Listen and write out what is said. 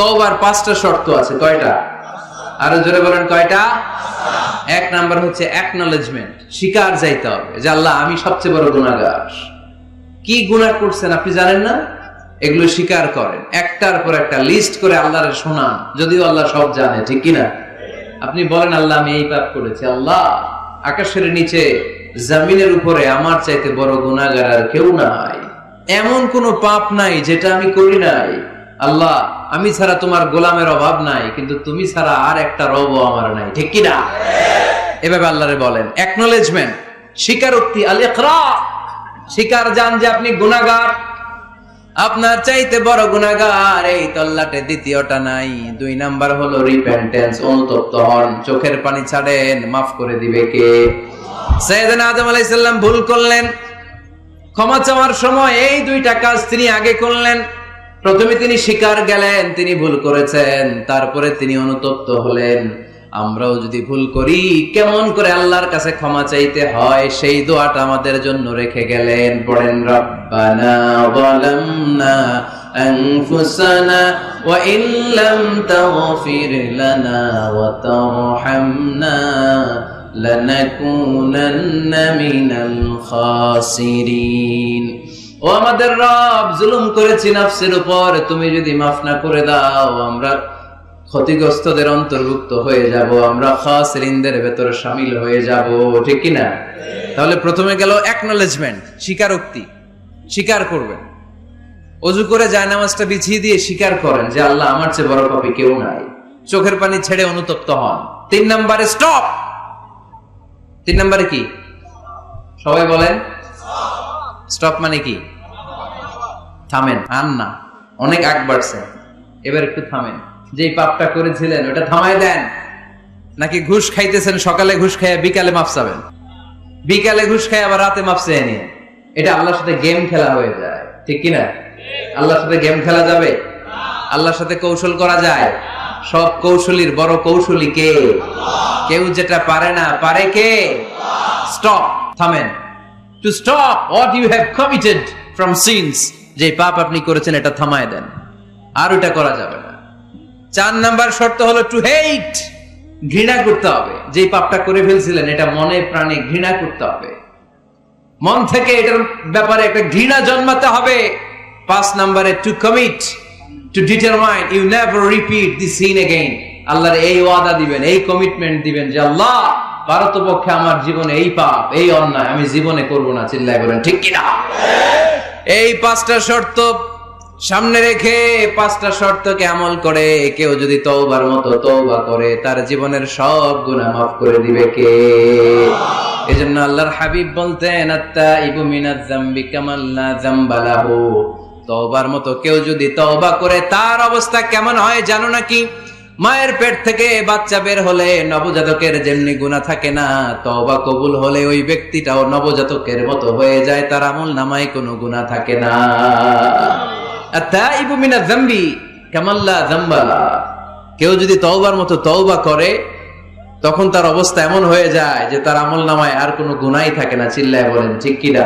তওবার পাঁচটা শর্ত আছে, কয়টা? আরও জোরে বলেন, কয়টা? এক নাম্বার হচ্ছে অ্যাকনলেজমেন্ট স্বীকার যাইতে হবে, যে আল্লাহ আমি সবচেয়ে বড় গুণাগার কি গুনাহ করছেন আপনি জানেন না? এগুলো স্বীকার করেন, একটার পর একটা লিস্ট করে আল্লাহরে শোনান যদিও আল্লাহ সব জানে, ঠিক কিনা? আপনি বলেন, আল্লাহ আমি এই পাপ করেছি, আল্লাহ, আকাশের নিচে, জমিনের উপরে আমার চাইতে বড় গুণাগার আর কেউ নাই। এমন কোনো পাপ নাই যেটা আমি করি নাই। আল্লাহ, আমি ছাড়া তোমার গোলামের অভাব নাই, কিন্তু তুমি ছাড়া আর একটা রব আমার নাই। ঠিক কিনা? এভাবে আল্লাহরে বলেন। একনোলেজমেন্ট স্বীকারোক্তি স্বীকার জান যে আপনি গুনাহগার। আপনার চাইতে বড় গুনাহগার এই তল্লাটে দ্বিতীয়টা নাই। দুই নাম্বার হলো রিপেন্টেন্স অনুতপ্ত হন। চোখের পানি ছাড়েন, মাফ করে দিবে কে? সৈয়দনা আদম আলাইহিস সালাম ভুল করলেন। ক্ষমা চাওয়ার সময় এই দুইটা কাজ তিনি আগে করলেন। প্রথমে তিনি স্বীকার গেলেন তিনি ভুল করেছেন তারপরে তিনি অনুতপ্ত হলেন আমরাও যদি ভুল করি কেমন করে আল্লাহর কাছে ক্ষমা চাইতে হয় সেই দোয়াটা আমাদের জন্য রেখে গেলেন পড়েন রব্বানা যালামনা أنفسنا وإن لم تغفر لنا وترحمنا لنكونن من الخاسرين ও আমাদের রব, জুলুম করেছি নাফসের উপর, তুমি যদি মাফ না করে দাও, আমরা ক্ষতিগ্রস্তদের অন্তর্ভুক্ত হয়ে যাব, আমরা খাসরিনদের ভেতরে সামিল হয়ে যাব, ঠিক কি না তাহলে প্রথমে গেল অ্যাকনোলেজমেন্ট স্বীকারোক্তি, স্বীকার করবেন। অজু করে জায়নামাজটা বিছিয়ে দিয়ে স্বীকার করেন যে আল্লাহ আমার চেয়ে বড় পাপি কেউ নাই। চোখের পানি ছেড়ে অনুতপ্ত হন। তিন নম্বরে স্টপ তিন নম্বরে কি? সবাই বলেন স্টপ মানে কি? থামেন আন না। অনেক আগ বাড়ছে। এবার একটু থামেন। যে পাপটা করেছিলেন, ওটা থামায় দেন। নাকি ঘুষ খাইতেছেন, সকালে ঘুষ খাইয়া বিকালে মাপ চাবেন? বিকালে ঘুষ খাই আবার রাতে মাপসে নিয়ে এটা আল্লাহর সাথে গেম খেলা হয়ে যায়। ঠিক কিনা? আল্লাহর সাথে গেম খেলা যাবে? আল্লাহর সাথে কৌশল করা যায়? সব কৌশলীর বড় কৌশলী কে? কেউ যেটা পারে না, পারে কে? স্টপ, থামেন। To stop what you have committed from sins যে পাপ আপনি করেছেন, এটা থামায় দেন। আর ওটা করা যাবে না। চার নাম্বার শর্ত হলো টু হেট ঘৃণা করতে হবে। যে পাপটা করে ফেলছিলেন, এটা মনে প্রাণে ঘৃণা করতে হবে। মন থেকে এটার ব্যাপারে একটা ঘৃণা জন্মাতে হবে। পাঁচ নাম্বারে to commit to determine you never repeat the sin again আল্লাহর এই ওয়াদা দিবেন, এই কমিটমেন্ট দিবেন যে আল্লাহ ভারতপক্ষে আমার জীবনে এই পাপ, এই অন্যায় আমি জীবনে করব না, চিল্লায় বলেন, ঠিক কিনা? এই পাঁচটা শর্ত সামনে রেখে পাঁচটা শর্তকে আমল করে, কেউ যদি তওবার মতো তওবা করে, তার জীবনের সব গুনাহ মাফ করে দিবে কে? এজন্য আল্লাহর হাবিব বলতেন আত্তা ইবু মিনাজ জামবি কামাল্লা জামবালাহু তওবার মতো কেউ যদি তওবা করে, তার অবস্থা কেমন হয় জানো নাকি? মায়ের পেট থেকে বাচ্চা বের হলে নবজাতকের যেমনি গুণা থাকে না তবা কবুল হলে ওই ব্যক্তিটাও নবজাতকের মতো হয়ে যায়, তার আমল নামায় কোনো গুণা থাকে না। মিনাজ জামবি কামাল্লা কেউ যদি তওবার মতো তওবা করে, তখন তার অবস্থা এমন হয়ে যায় যে তার আমল নামায় আর কোনো গুনাই থাকে না, চিল্লায় বলেন, ঠিক কিনা